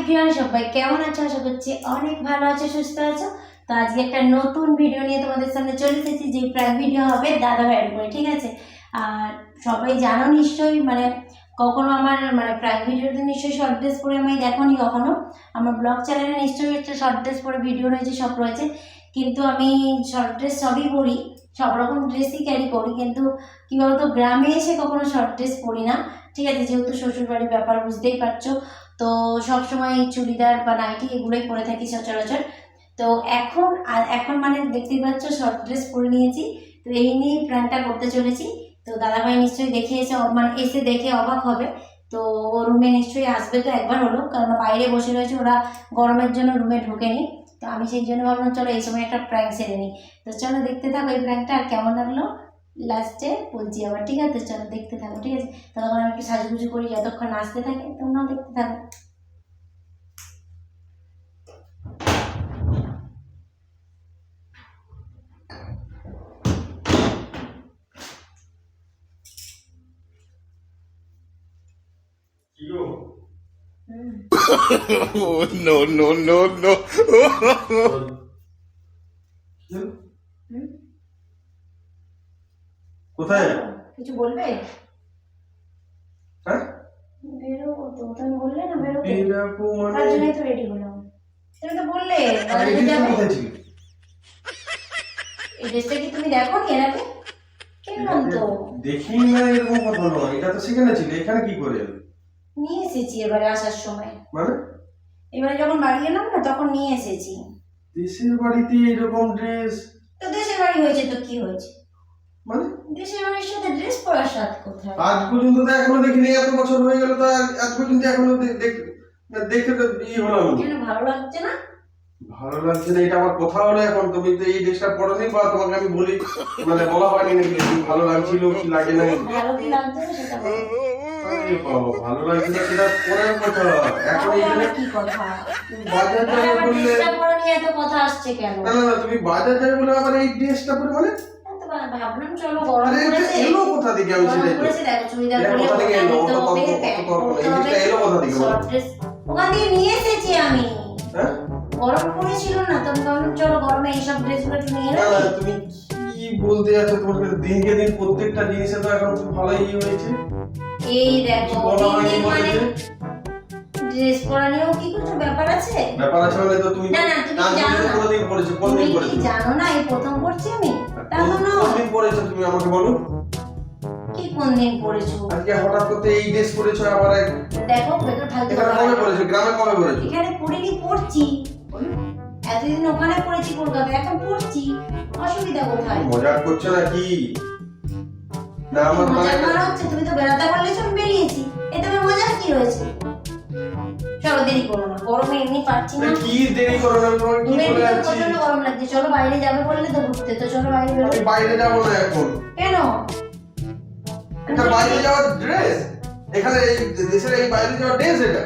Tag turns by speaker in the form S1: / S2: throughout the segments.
S1: Everyone সবাই কেমন আছো? আশা করছি অনেক ভালো আছো, সুস্থ আছো। তো আজকে একটা নতুন ভিডিও নিয়ে তোমাদের সামনে চলে এসেছি, যে প্রায় ভিডিও হবে দাদা ভাইয়ের উপরে, ঠিক আছে? আর সবাই জানো নিশ্চয়ই মানে কখনো আমার মানে প্রায় ভিডিওতে নিশ্চয়ই শর্ট ড্রেস পরে আমি দেখোনি কখনো। আমার ব্লগ চ্যানেলে নিশ্চয়ই একটা শর্ট ড্রেস পরে ভিডিও রয়েছে, সব রয়েছে। কিন্তু আমি শর্ট ড্রেস সবই পরি, সব রকম ড্রেসই ক্যারি করি। কিন্তু কী বলতো, গ্রামে এসে কখনো শর্ট ড্রেস পরি না, ঠিক আছে? যেহেতু শ্বশুরবাড়ির ব্যাপার, বুঝতেই পারছ। তো সব সময় চুড়িদার বা নাইটি এগুলোই পরে থাকি সচরাচর। তো এখন এখন মানে দেখতেই পাচ্ছ শর্ট ড্রেস পরে নিয়েছি। তো এই নিয়ে প্ল্যানটা করতে চলেছি। তো দাদাভাই নিশ্চয়ই দেখে এসে মানে এসে দেখে অবাক হবে। তো ও রুমে নিশ্চয়ই আসবে তো একবার হলো, কারণ বাইরে বসে রয়েছে, ওরা গরমের জন্য রুমে ঢোকেনি। তো আমি সেই জন্য ভাবলাম, চলো এই সময় একটা প্র্যাঙ্ক সেরে নিই। তো চলো দেখতে থাকো এই প্র্যাঙ্কটা আর কেমন লাগল? লাস্টে বলছি আবার ঠিক আছে চলো দেখতে থাকো ঠিক আছে? তখন আমি একটু সাজুগুজু করি যতক্ষণ নাচতে থাকে তোমরাও দেখতে থাকো।
S2: কি
S3: oh no no no no
S2: কি হলো?
S1: হুম?
S2: কোথায়?
S1: কিছু বলবে?
S2: হ্যাঁ?
S1: বেরোবো তো তুমি বললে না বেরোবো
S2: এরকম
S1: তার
S2: মানে
S1: জন্যই তো রেডি হলাম। তুমি তো বললে
S2: আরে
S1: বাজারে
S2: এটা
S1: যাবে।
S2: কোথায় ছিল?
S1: এই ড্রেসটা কি তুমি দেখো নি এর আগে? কিনলাম তো?
S2: দেখি না এরকম কথা নয়। এটা তো সেখানে ছিল এখানে কি করে
S1: নিয়ে এসেছি এবারে আসার সময়।
S2: মানে?
S1: এবারে যখন বাড়ি এলাম না তখন নিয়ে এসেছি।
S2: দেশের বাড়িতে এরকম ড্রেস
S1: তো দেশের বাড়ি হয়েছে তো কি হয়েছে?
S2: মানে?
S1: দেশের বাড়ির সাথে ড্রেস পরার সাথ কোথায়?
S2: আজ পর্যন্ত তো এখনও দেখিনি এত বছর হয়ে গেল তো আজ- আজ পর্যন্ত এখনও দে- দেখ- না, দেখে তো ই হলাম
S1: কেন ভালো লাগছে না?
S2: ভালো লাগছে না এটা আমার কথা হলো এখন। তুমি তো এই ড্রেসটা পরনি বা তোমাকে আমি বলি মানে বলা হয়নি নাকি ভালো লাগছিল কি লাগে না
S1: ভালো কি লাগছে সেটা বলো।
S2: আরে বাবা, ভালো লাগছে না সেটা পরের কথা। এখন
S1: তাহলে কি কথা?
S2: বাজার যাবে বললে
S1: ড্রেসটা পরে নিয়ে এত কথা আসছে কেন?
S2: না না না তুমি বাজার যাবে বলে আবার এই ড্রেসটা পরে মানে
S1: ভাবলাম চলো গরম পড়েছে
S2: এলো কোথা থেকে আমি সেটাই
S1: পড়েছে দেখো চুড়িদার পরে
S2: কোথা থেকে এলো?
S1: ওটা নিতে
S2: তর্ক-। এই জিনিসটা এলো কোথা থেকে।
S1: ওখান থেকে নিয়ে এসেছি আমি
S2: হ্যাঁ
S1: গরম পড়েছিল না তো আমি ভাবলাম চলো গরমে এইসব ড্রেসগুলো একটু নিয়ে
S2: না তুমি কি বলতে যাচ্ছ তোমার কাছে দিনকে দিন প্রত্যেকটা জিনিসে তো এখন ভালোই হয়েছে
S1: এই দেখো দিন মানে। ড্রেস পরা নিয়েও কি কিছু ব্যাপার আছে?
S2: ব্যাপার আছে মানে তো তুমি
S1: না, না, তুমি জানো না।
S2: কোনোদিন পড়েছো কোন
S1: তুমি
S2: পড়েছো
S1: জানো না? এই প্রথম পড়ছি আমি। তেমন
S2: কোন দিন পড়েছো তুমি আমাকে বলো?
S1: কি কোন দিন পড়েছো
S2: আজকে হঠাৎ করতে এই ড্রেস পরেছো আবার
S1: দেখো বেকার ফালতু
S2: এখানে কবে পড়েছো গ্রামে কবে পড়েছো
S1: এখানে পড়িনি পড়ছি এতদিন ওখানে পড়েছি কলকাতায়। এখন পড়ছি। অসুবিধা কোথায়?
S2: মজা করছ নাকি? না আমার মানে
S1: মনে হচ্ছে। তুমি তো বেড়াতে বললে আমি বেরিয়েছি। এতে মজার কি হয়েছে চলো দেরি করো না গরমে এমনি পাচ্ছি না।
S2: কি দেরি করো না আমি কি বলে
S1: ভিতর প্রচণ্ড গরম লাগছে চলো বাইরে যাবে বললে তো ঘুরতে তো চলো বাইরে বেরো
S2: বাইরে যাব না এখন।
S1: কেন?
S2: এটা বাইরে যাওয়ার ড্রেস এখানে এই দেশের এই বাইরে যাওয়ার ড্রেস এটা?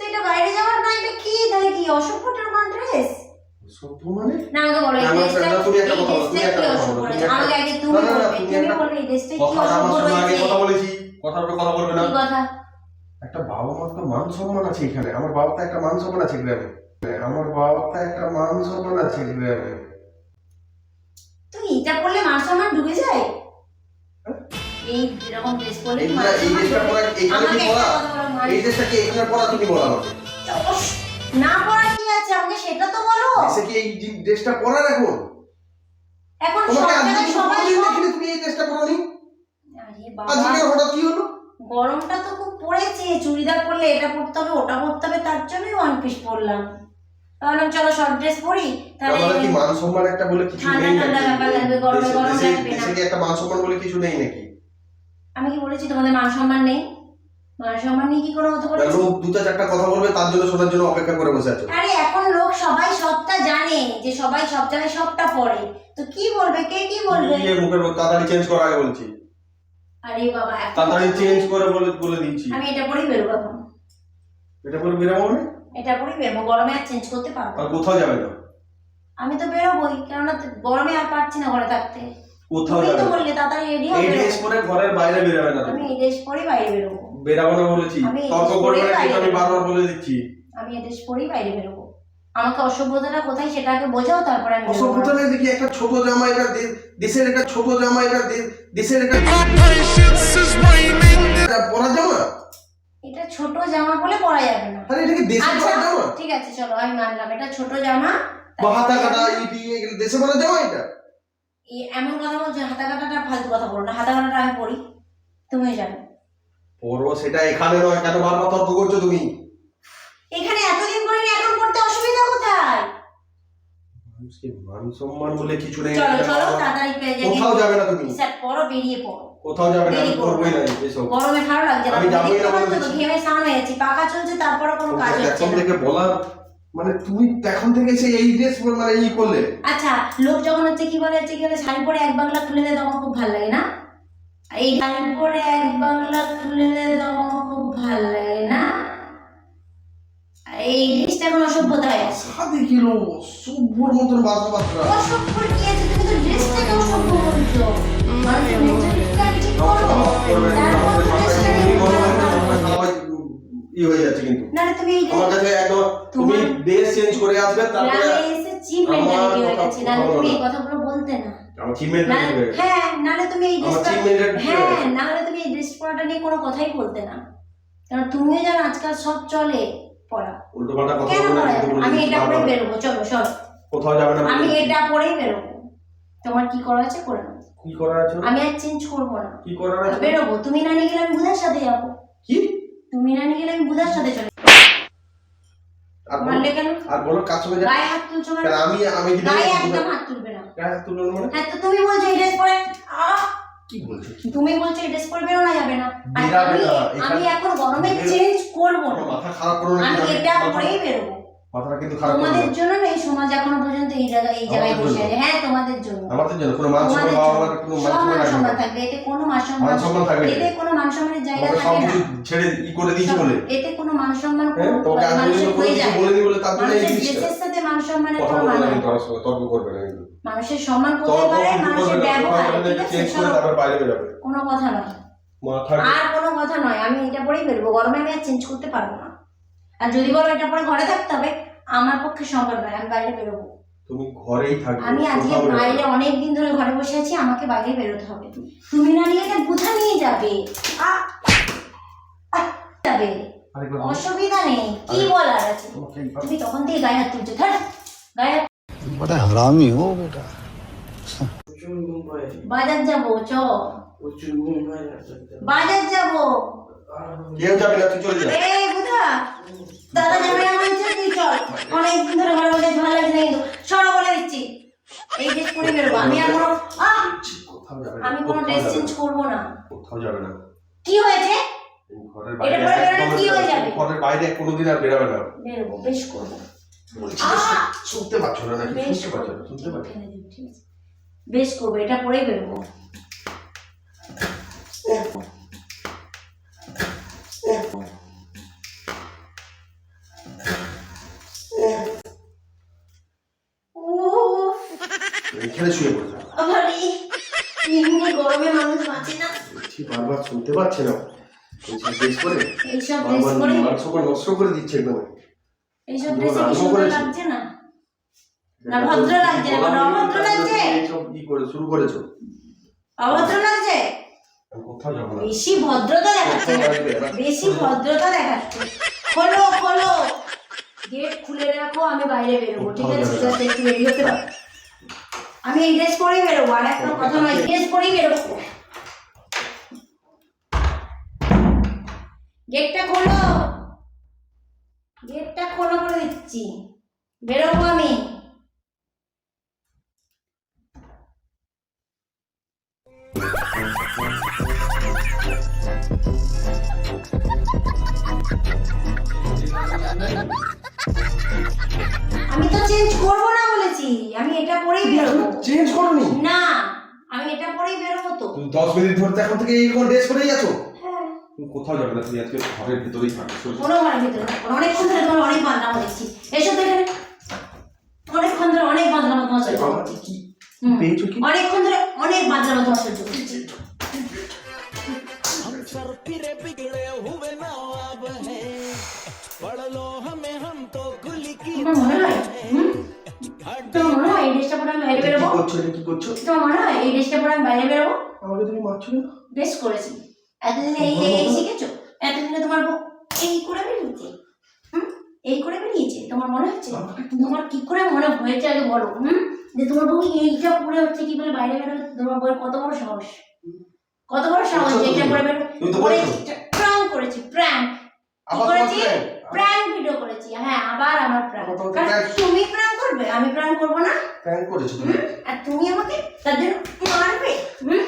S1: তো এটা বাইরে যাওয়ার না এটা কি? তাহলে কি অসভ্যটার ড্রেস
S2: মানে
S1: না? আমাকে বলো এই
S2: না, না,
S1: ড্রেসটা
S2: তুমি একটা কথা বলো, তুমি একটা কথা বলো,
S1: রয়েছে? আমাকে আগে তুমি
S2: না, না, না,
S1: বলবে
S2: তুমি
S1: তুমি বলবে এই ড্রেসটা কি অসভ্য
S2: আমার সঙ্গে আগে
S1: রয়েছে
S2: কথা বলেছি কথা উপরে কথা বলবে না।
S1: কথা?
S2: একটা বাবা মার তো মান সম্মান আছে এখানে। আমার বাবা তো একটা মান সম্মান আছে গ্রামে। আমার বাবার তো একটা মান সম্মান আছে গ্রামে।
S1: তুই এটা মান সম্মান ডুবে যায়? এই এরকম ড্রেস পরলে
S2: এই ড্রেসটা কি এখানে পরা তুমি বলা
S1: না কি আছে? আমাকে সেটা তো বলো।
S2: দেশে কি এই ড্রেসটা এখন?
S1: এখন সব জায়গায় সবাই
S2: কোনোদিন
S1: সব-
S2: দেখিনি তুমি এই ড্রেসটা পরনি?
S1: আরে
S2: আজকে হঠাৎ কি হলো?
S1: গরমটা তো খুব পড়েছে চুড়িদার পরলে এটা পরতে হবে ওটা পরতে হবে তার জন্যই ওয়ান পিস পরলাম। ভাবলাম চলো শর্ট ড্রেস পরি তাহলে
S2: কি মান সম্মান একটা বলে কিছু নেই
S1: ঠান্ডা লাগবে, গরমে গরম লাগবে না।
S2: একটা মান সম্মান বলে কিছু নেই নাকি?
S1: আমি কি বলেছি তোমাদের মান সম্মান নেই? মান সম্মান নিয়ে কি করে হতে
S2: লোক দুটা চারটা কথা বলবে তার জন্য শোনার জন্য অপেক্ষা করে বসে আছো।
S1: আরে এখন লোক সবাই সবটা জানে যে সবাই সব জায়গায় সবটা পড়ে তো কি বলবে? কে কি বলবে?
S2: মুখের তাড়াতাড়ি চেঞ্জ করা আগে বলছি।
S1: আরে বাবা
S2: তাড়াতাড়ি চেঞ্জ করে বলে বলে দিচ্ছি।
S1: আমি এটা পরেই বেরোবো এখন।
S2: এটা পরে বেরোবো মানে?
S1: এটা পরেই বেরোবো গরমে আর চেঞ্জ করতে পারব
S2: আর কোথাও যাবে না?
S1: আমি তো বেরোবোই কেননা গরমে আর পারছি না ঘরে থাকতে।
S2: কোথাও যাবে
S1: তো। বললে তাড়াতাড়ি রেডি
S2: এই ড্রেস পরে ঘরের বাইরে বেরোবে না
S1: আমি এই ড্রেস বাইরে বেরোবো।
S2: বেরাবো না বলেছি।
S1: আমি
S2: তর্ক করবে না আমি বারবার বলে দিচ্ছি।
S1: আমি এই ড্রেস পরেই বাইরে বেরোবো। আমাকে অসভ্যতাটা কোথায় সেটা আগে বোঝাও তারপরে আমি।
S2: অসভ্যতা নেই দেখি একটা ছোট জামা এটা দে- দেশের একটা ছোট জামা এটা দেশের একটা পরা জামা?
S1: এটা ছোট জামা বলে পরা যাবে না।
S2: আরে এটা কি দেশে
S1: আচ্ছা
S2: পরা জামা?
S1: ঠিক আছে চলো আমি মানলাম। এটা ছোট জামা।
S2: হাতা কাটা ইটি দেশে পরা জামা এটা?
S1: এই এমন কথা বলছো হাতা কাটাটা ফালতু কথা বলো না হাতা কাটাটা আমি পড়ি তুমি জানো
S2: পরো সেটা এখানে নয় কেন বারবার তর্ক করছ তুমি
S1: এখানে এতদিন পরে এখন পড়তে অসুবিধা কোথায়
S2: মানুষকে মান সম্মান বলে কিছু নেই
S1: চলো চলো তাড়াতাড়ি পেয়ে
S2: কোথাও যাবে না তুমি
S1: স্যার পড়ো বেরিয়ে পড়ো
S2: কোথাও যাবে না
S1: না।
S2: এসব
S1: গরমে ভালো লাগছে না
S2: আমি যাবোই না বলে
S1: তো ঘেমে হয়ে যাচ্ছি পাকা চলছে তারপরে কোনো কাজ হচ্ছে
S2: এখন থেকে বলার মানে তুমি এখন থেকে সে এই ড্রেস মানে ই করলে।
S1: আচ্ছা লোক যখন হচ্ছে কি বলে হচ্ছে কি বলে শাড়ি পরে এক বাংলা খুলে দেয় তখন খুব ভালো লাগে না এই শাড়ি পরে এক বাংলা খুলে দেয় তখন খুব ভালো লাগে না? এই জিনিসটা এখন অসভ্যতা হয়ে
S2: সাদে কিলো সভ্যর মতন
S1: কি আছে? তুমি তো ড্রেসটাকে অসভ্য বলছো। মানুষের মেন্টালিটিটা ঠিক করো। তারপর তো ড্রেসটা নিয়ে করো।
S2: ই হয়ে যাচ্ছে কিন্তু।
S1: নাহলে তুমি
S2: আমার কাছে একদম তুমি ড্রেস চেঞ্জ করে আসবে তারপরে
S1: এসে চিপ মেন্টালিটি হয়ে গেছে
S2: কথা
S1: তুমি এই
S2: না।
S1: কথাগুলো বলতে না।
S2: আমার চিমেন্ট
S1: না- হ্যাঁ নাহলে তুমি এই
S2: চিপ মেন্টালিটি
S1: হ্যাঁ নাহলে তুমি এই ড্রেস পরাটা নিয়ে কোনো কথাই বলতে না। কারণ তুমিও জানো আজকাল সব চলে। পড়া।
S2: উল্টো পাল্টা কথা
S1: কেন পড়া? যাবে? আমি এটা পরে বেরোবো চলো চলো।
S2: কোথাও যাবে না
S1: আমি এটা পরেই বেরোবো। তোমার কি করা আছে? করে নাও।
S2: কি করার আছে?
S1: আমি আর চেঞ্জ করব না।
S2: কি করার আছে?
S1: বেরোবো। তুমি না নিয়ে গেলে আমি বুধার সাথে যাব।
S2: কি?
S1: তুমি না নিয়ে গেলে আমি বুধার সাথে চলে যাব। মানলে কেন?
S2: আর বলো কাজ সঙ্গে যা
S1: গায়ে হাত তুলছো কেন
S2: আমি আমি
S1: গায়ে একদম হাত তুলবে না।
S2: গায়ে হাত তুললো মানে?
S1: হ্যাঁ তো তুমি বলছো এই ড্রেস পরে
S2: কি বলছো?
S1: তুমি বলছো ড্রেস পরে বেরোনো যাবে না। আমি
S2: এখানে-
S1: গরমে চেঞ্জ করব না।
S2: মাথা খারাপ করো না
S1: আমি এটা
S2: করেই
S1: পরেই বেরোবো।
S2: মাথাটা কিন্তু খারাপ
S1: তোমাদের জন্য না এই সমাজ এখনও পর্যন্ত এই জায়গায় এই জায়গায় বসে আছে। হ্যাঁ তোমাদের জন্য।
S2: আমাদের জন্য। কোনো মান সম্মান
S1: তোমাদের
S2: বাবা মার কোনো মান সম্মান
S1: থাকবে। এতে কোনো মান সম্মান
S2: সম্মান থাকবে
S1: এতে কোনো মান সম্মানের জায়গা থাকে না।
S2: ছেড়ে ই করে দিয়েছি বলে।
S1: এতে কোনো মান সম্মান
S2: হ্যাঁ
S1: কোনো
S2: তোমাকে বলিনি বলে তার জন্য এই জিনিসটা।
S1: সাথে মান সম্মানের কোনো মান
S2: না কিন্তু সঙ্গে তর্ক করবে না কিন্তু।
S1: মানুষের সম্মান
S2: তর্ক
S1: পারে মানুষের ব্যবহার
S2: করে তারপর বাইরে বেরোবে।
S1: কোনো কথা নয়।
S2: মাথা
S1: আর কোনো কথা নয়। আমি এটা পরেই বেরোবো গরমে আমি আর চেঞ্জ করতে পারব না। আর যদি বলো এটা পরে ঘরে থাকতে হবে আমার পক্ষে সম্ভব নয় আমি বাইরে বেরোবো।
S2: তুমি ঘরেই থাকবে
S1: আমি আজকে বাইরে অনেক দিন ধরে ঘরে বসে আছি আমাকে বাইরে বেরোতে হবে। তুমি না নিয়ে নিয়ে যাবে। যাবে। অসুবিধা নেই কি বলার আছে? তুমি তখন থেকে গায়ে হাত তুলছো ধর। গায়ে
S2: বড় হারামি বেটা।
S1: বাজার যাব চ। বাজার যাব।
S2: কেউ যাবে না তুই চলে যা।
S1: এই বুধা দাদা যাবে আমার ছেড়ে চল অনেক দিন ধরে ঘরে বসে ভালো লাগছে না কিন্তু সরো বলে দিচ্ছি। এই ড্রেস পরে বেরোবো আমি আর কোনো
S2: কোথাও যাবে না
S1: আমি কোনো ড্রেস চেঞ্জ
S2: না।
S1: করব না।
S2: কোথাও যাবে না।
S1: কি হয়েছে?
S2: ঘরের
S1: এটা
S2: বাইরে
S1: পরে কি হয়ে যাবে?
S2: ঘরের বাইরে কোনোদিন আর বেরোবে না।
S1: বেরোবো বেশ করব।
S2: বলছি যে
S1: আহ!
S2: শুনতে পাচ্ছ না নাকি? শুনতে পাচ্ছ না? শুনতে পাচ্ছ?
S1: ফেলে দিও, ঠিক আছে। বেশ করব এটা পরেই বেরোবো।
S2: এখানে শুয়ে পড়ে। যাও
S1: এই এমনি গরমে মানুষ বাঁচে না।
S2: বারবার শুনতে পাচ্ছে না। বলছি ড্রেস করে
S1: এইসব ড্রেস
S2: বারবার
S1: পরে
S2: মান নষ্ট করে দিচ্ছে একদম।
S1: এইসব
S2: পুরো
S1: কি সুন্দর লাগছে না। না ভদ্র লাগছে না, অভদ্র লাগছে?
S2: এইসব ই করে শুরু করেছ।
S1: অভদ্র লাগছে?
S2: কোথাও যাব না
S1: বেশি ভদ্রতা দেখাচ্ছে। বেশি ভদ্রতা দেখাচ্ছে। খোলো খোলো। গেট খুলে রাখো আমি বাইরে বেরোবো ঠিক আছে? যাতে একটু রেডি হতে পারো। আমি এই ড্রেস পরেই বেরোবো আর একটা কথা নয় ড্রেস পরেই বেরোবো। গেটটা খোলো। গেটটা খোলো করে দিচ্ছি। বেরোবো আমি। আমি এটা পরেই বেরোবো
S2: চেঞ্জ করনি
S1: না আমি এটা পরেই বেরোবো তো
S2: তুমি দশ মিনিট ধরে তো এখন থেকে এইরকম ড্রেস পরেই আছো
S1: হ্যাঁ
S2: তুমি কোথাও যাবে না তুমি আজকে ঘরের ভিতরেই থাকো সোজা।
S1: কোনো ঘরের ভিতরে থাকবো না। অনেকক্ষণ ধরে তোমার অনেক বাঁধলাম দেখছি এসব তো এখানে অনেকক্ষণ ধরে অনেক বাঁধলাম তোমার সহ্য
S2: আমার
S1: করছি।
S2: কি
S1: হুম।
S2: পেয়েছো কি
S1: অনেকক্ষণ ধরে অনেক বাঁধলাম তোমার সহ্য করছি।
S4: हम सर फिरे बिगड़े हुए नवाब हैं पढ़ लो हमें हम
S1: তোমার মনে হয়
S2: করছ?
S1: তোমার মনে হয় এই ড্রেসটা পরে আমি বাইরে বেরোবো?
S2: আমাকে তুমি মারছো না
S1: বেশ করেছি। এতদিনে এই এই এই শিখেছো? এতদিনে তোমার বউ এই করে বেরিয়েছে। হুম? এই করে বেরিয়েছে। তোমার মনে হচ্ছে? তোমার কি করে মনে হয়েছে আগে বলো হুম? যে তোমার বউ এইটা পরে হচ্ছে কি বলে বাইরে বেরোবে তোমার বউয়ের কত বড় সাহস? কত বড় সাহস যে এইটা করে বেরো
S2: তুমি তো বলছো
S1: প্র্যাঙ্ক করেছি প্র্যাঙ্ক
S2: আবার
S1: করেছি? প্র্যাঙ্ক ভিডিও করেছি। হ্যাঁ আবার আমার প্র্যাঙ্ক তুমি প্র্যাঙ্ক করবে আমি প্র্যাঙ্ক করব না।
S2: প্র্যাঙ্ক করেছ তুমি?
S1: আর তুমি আমাকে তার জন্য মারবে। হুম?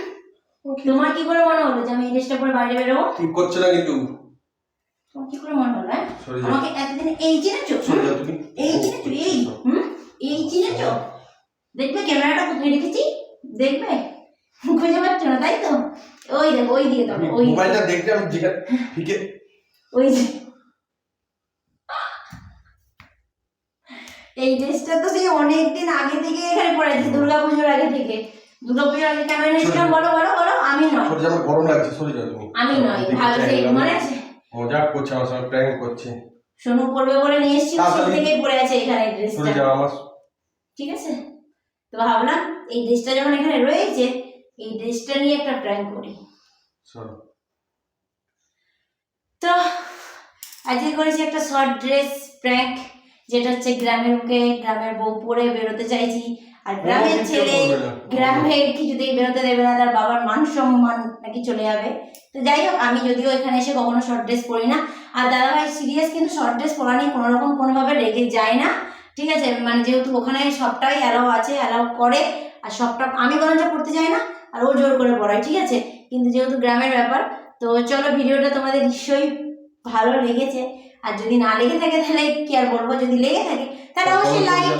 S1: তোমার কি করে মনে হলো যে আমি এই ড্রেসটা পরে বাইরে বেরোবো?
S2: ঠিক করছ না কিন্তু।
S1: তোমার কি করে মনে হলো হ্যাঁ? আমাকে এতদিন এই চিনেছো? এই চিনেছো? এই হুম? এই চিনেছো? দেখবে ক্যামেরাটা কোথায় রেখেছি? দেখবে? খুঁজে পাচ্ছ না তাই তো? ওই দেখো ওই দিকে
S2: আমি
S1: ওই
S2: মোবাইলটা দেখলে আমি ফিকে
S1: ওই যে এই ড্রেসটা তো সেই অনেক দিন আগে থেকে এখানে পড়ে আছে দুর্গা পুজোর আগে থেকে। দুর্গা পুজোর আগে কেন এনেছিলাম? বলো বলো বলো আমি নয়।
S2: সরে আমার গরম লাগছে সরে যাও তুমি।
S1: আমি নয় ভালো সেই মনে আছে?
S2: মজাক করছে আমার সঙ্গে প্র্যাঙ্ক করছে।
S1: সোনু পড়বে বলে নিয়ে এসেছি সেই। থেকেই পড়ে আছে এখানে এই
S2: সরে যাও আমার
S1: ঠিক আছে? তো ভাবলাম এই ড্রেসটা যখন এখানে রয়েছে এই ড্রেসটা নিয়ে একটা প্র্যাঙ্ক করি। তো আজকে করেছি একটা শর্ট ড্রেস প্র্যাঙ্ক। যেটা হচ্ছে গ্রামের মুখে গ্রামের বউ পরে বেরোতে চাইছি। আর গ্রামের ছেলে। গ্রামে কিছুতেই বেরোতে দেবে না তার বাবার মান সম্মান নাকি চলে যাবে। তো যাই হোক আমি যদিও এখানে এসে কখনো শর্ট ড্রেস পরি না। আর দাদাভাই সিরিয়াস কিন্তু শর্ট ড্রেস পরা নিয়ে কোনো রকম কোনোভাবে রেগে যায় না। ঠিক আছে? মানে যেহেতু ওখানে সবটাই অ্যালাউ আছে অ্যালাউ করে। আর সবটা আমি বরঞ্চ করতে চাই না আর ও জোর করে পড়ায় ঠিক আছে? কিন্তু যেহেতু গ্রামের ব্যাপার তো চলো ভিডিওটা তোমাদের নিশ্চয়ই ভালো লেগেছে। আর যদি না লেগে থাকে তাহলে কি আর বলব? যদি লেগে থাকে তাহলে অবশ্যই লাইক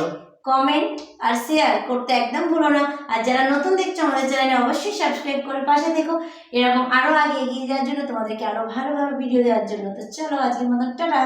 S1: কমেন্ট আর শেয়ার করতে একদম ভুলো না। আর যারা নতুন দেখছ আমাদের চ্যানেলে অবশ্যই সাবস্ক্রাইব করে পাশে দেখো এরকম আরও আগে এগিয়ে যাওয়ার জন্য তোমাদেরকে আরও ভালোভাবে ভালো ভিডিও দেওয়ার জন্য। তো চলো আজকের মতন টাটা!